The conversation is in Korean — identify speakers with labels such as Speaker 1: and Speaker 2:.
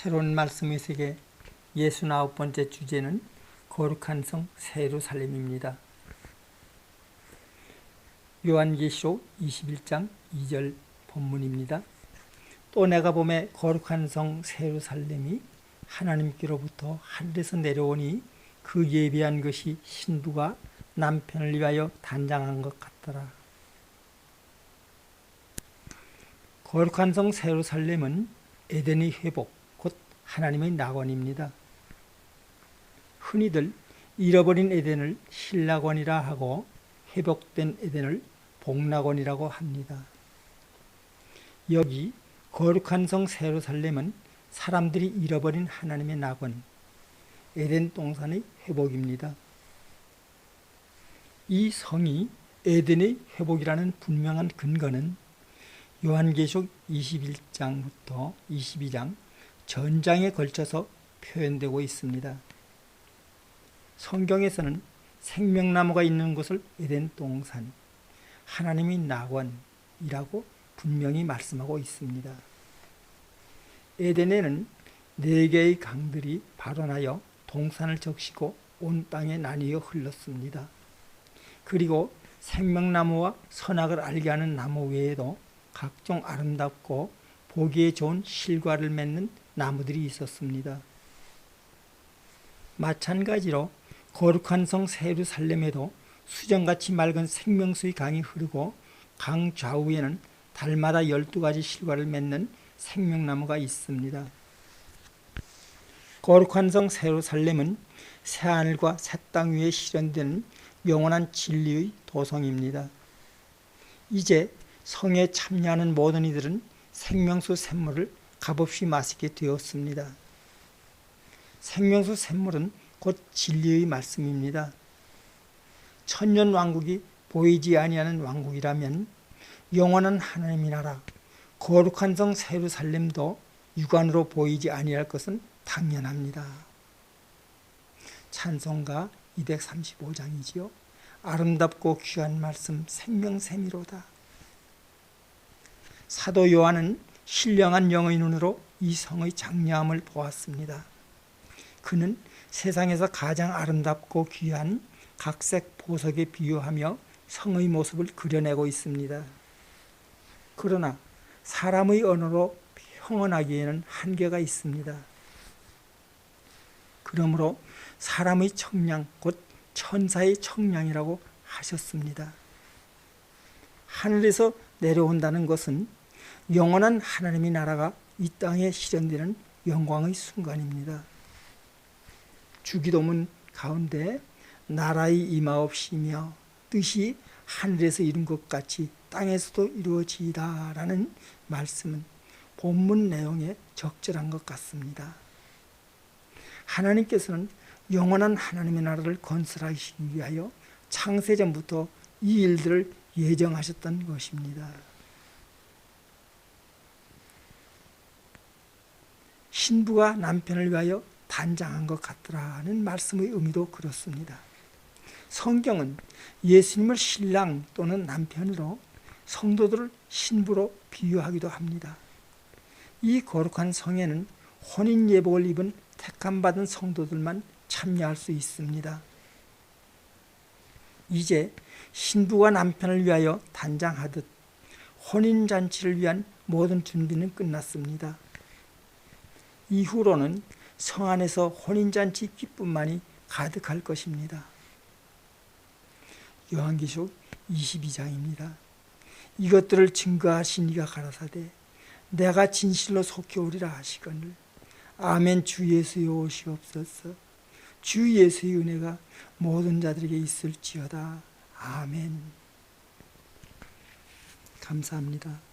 Speaker 1: 새로운 말씀의 세계 69번째 주제는 거룩한 성 세루살렘입니다. 요한계시록 21장 2절 본문입니다. 또 내가 봄에 거룩한 성 세루살렘이 하나님께로부터 하늘에서 내려오니 그 예비한 것이 신부가 남편을 위하여 단장한 것 같더라. 거룩한 성 세루살렘은 에덴의 회복, 곧 하나님의 낙원입니다. 흔히들 잃어버린 에덴을 신락원이라 하고 회복된 에덴을 복락원이라고 합니다. 여기 거룩한 성 세루살렘은 사람들이 잃어버린 하나님의 낙원, 에덴 동산의 회복입니다. 이 성이 에덴의 회복이라는 분명한 근거는 요한계시록 21장부터 22장 전장에 걸쳐서 표현되고 있습니다. 성경에서는 생명나무가 있는 곳을 에덴 동산, 하나님의 낙원이라고 분명히 말씀하고 있습니다. 에덴에는 네 개의 강들이 발원하여 동산을 적시고 온 땅에 나뉘어 흘렀습니다. 그리고 생명나무와 선악을 알게 하는 나무 외에도 각종 아름답고 보기에 좋은 실과를 맺는 나무들이 있었습니다. 마찬가지로 거룩한 성 세루살렘에도 수정같이 맑은 생명수의 강이 흐르고 강 좌우에는 달마다 12가지 실과를 맺는 생명나무가 있습니다. 거룩한 성 세루살렘은 새하늘과 새 땅 위에 실현되는 영원한 진리의 도성입니다. 이제 성에 참여하는 모든 이들은 생명수 샘물을 값없이 마시게 되었습니다. 생명수 샘물은 곧 진리의 말씀입니다. 천년 왕국이 보이지 아니하는 왕국이라면 영원한 하나님의 나라 거룩한 성 세루살렘도 육안으로 보이지 아니할 것은 당연합니다. 찬송가 235장이지요. 아름답고 귀한 말씀 생명샘이로다. 사도 요한은 신령한 영의 눈으로 이 성의 장려함을 보았습니다. 그는 세상에서 가장 아름답고 귀한 각색 보석에 비유하며 성의 모습을 그려내고 있습니다. 그러나 사람의 언어로 평언하기에는 한계가 있습니다. 그러므로 사람의 청량, 곧 천사의 청량이라고 하셨습니다. 하늘에서 내려온다는 것은 영원한 하나님의 나라가 이 땅에 실현되는 영광의 순간입니다. 주기도문 가운데 나라의 임하옵시며 뜻이 하늘에서 이룬 것 같이 땅에서도 이루어지이다라는 말씀은 본문 내용에 적절한 것 같습니다. 하나님께서는 영원한 하나님의 나라를 건설하시기 위하여 창세전부터 이 일들을 예정하셨던 것입니다. 신부가 남편을 위하여 단장한 것 같더라 는 말씀의 의미도 그렇습니다. 성경은 예수님을 신랑 또는 남편으로 성도들을 신부로 비유하기도 합니다. 이 거룩한 성에는 혼인 예복을 입은 택함 받은 성도들만 참여할 수 있습니다. 이제 신부가 남편을 위하여 단장하듯 혼인 잔치를 위한 모든 준비는 끝났습니다. 이후로는 성 안에서 혼인잔치 기쁨만이 가득할 것입니다. 요한기록 22장입니다. 이것들을 증거하신 이가 가라사대 내가 진실로 속해 오리라 하시거늘 아멘 주 예수의 오시옵소서 주 예수의 은혜가 모든 자들에게 있을지어다 아멘 감사합니다.